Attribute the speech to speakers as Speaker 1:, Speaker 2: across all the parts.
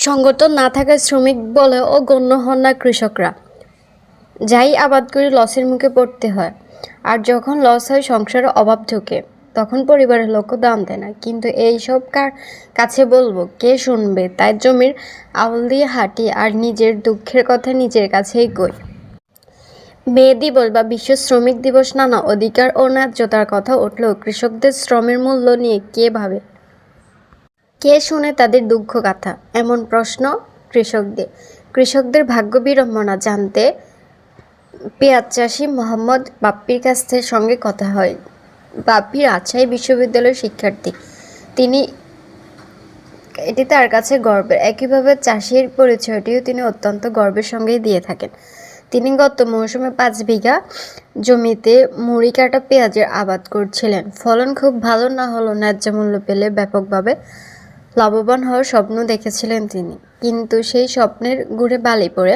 Speaker 1: সংগঠন না থাকায় শ্রমিক বলেও গণ্য হন না কৃষকরা। যাই আবাদ করে লসের মুখে পড়তে হয়। আর যখন লস হয়, সংসারে অভাব ঢোকে, তখন পরিবারের লোকও দাম দেয় না। কিন্তু এই সব কার কাছে বলব? কে শুনবে? তাই জমির আউল দিয়ে হাঁটি আর নিজের দুঃখের কথা নিজের কাছেই কই। মে দিবস বা বিশ্ব শ্রমিক দিবস নানা অধিকার ও ন্যায্যতার কথা উঠলেও কৃষকদের শ্রমের মূল্য নিয়ে কে ভাবে? কে শুনে তাদের দুঃখ গাথা এমন প্রশ্ন কৃষকদের। কৃষকদের ভাগ্য বিড়ম্বনা জানতে পেঁয়াজ চাষি মোহাম্মদ বাপ্পির কাছ সঙ্গে কথা হয়। বাপ্পি রাজশাহী বিশ্ববিদ্যালয়ের শিক্ষার্থী। তিনি এটি তার কাছে গর্বের। একইভাবে চাষির পরিচয়টিও তিনি অত্যন্ত গর্বের সঙ্গেই দিয়ে থাকেন। তিনি গত মৌসুমে পাঁচ বিঘা জমিতে মুড়ি কাটা পেঁয়াজের আবাদ করছিলেন। ফলন খুব ভালো না হলেও ন্যায্য মূল্য পেলে ব্যাপকভাবে লাভবান হওয়ার স্বপ্ন দেখেছিলেন তিনি। কিন্তু সেই স্বপ্নের গুড়ে বালি পড়ে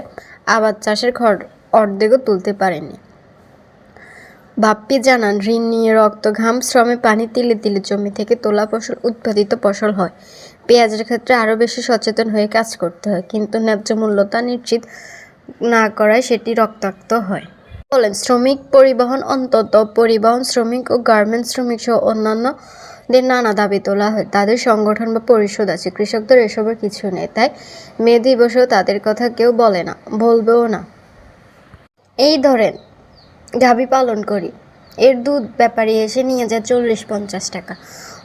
Speaker 1: আবাদ চাষের খড় অর্ধেকও তুলতে পারেননি বাপ্পি জানান, ঋণ নিয়ে রক্ত ঘাম, শ্রমে পানি তিলে তিলে জমি থেকে তোলা ফসল, উৎপাদিত ফসল হয়। পেঁয়াজের ক্ষেত্রে আরও বেশি সচেতন হয়ে কাজ করতে হয়, কিন্তু ন্যায্য মূল্যতা নিশ্চিত না করায় সেটি রক্তাক্ত হয়। বলেন, শ্রমিক পরিবহন অন্তত পরিবহন শ্রমিক ও গার্মেন্টস শ্রমিক সহ অন্যান্যদের নানা দাবি তোলা হয়। তাদের সংগঠন বা পরিষদ আছে, কৃষকদের এসবের কিছু নেই, তাই মে দিবসেও তাদের কথা কেউ বলে না, বলবেও না। এই ধরেন দাবি পালন করি, এর দুধ ব্যাপারী এসে নিয়ে যায় চল্লিশ পঞ্চাশ টাকা,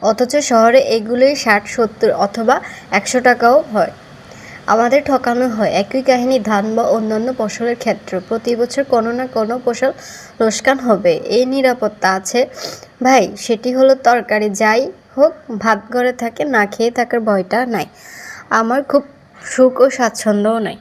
Speaker 1: অথচ শহরে এগুলোই ষাট, সত্তর অথবা একশো টাকাও হয়। আমাদের ঠকানো হয়। একই কাহিনী ধান বা অন্যান্য ফসলের ক্ষেত্রে। প্রতি বছর কোনো না কোনো ফসল লোকসান হবে। এই নিরাপত্তা আছে। ভাই, সেটি হলো তরকারি। যাই হোক, ভাত ঘরে থাকে, না খেয়ে থাকার ভয়টা নাই। আমার খুব সুখ ও স্বাচ্ছন্দ্যও নাই।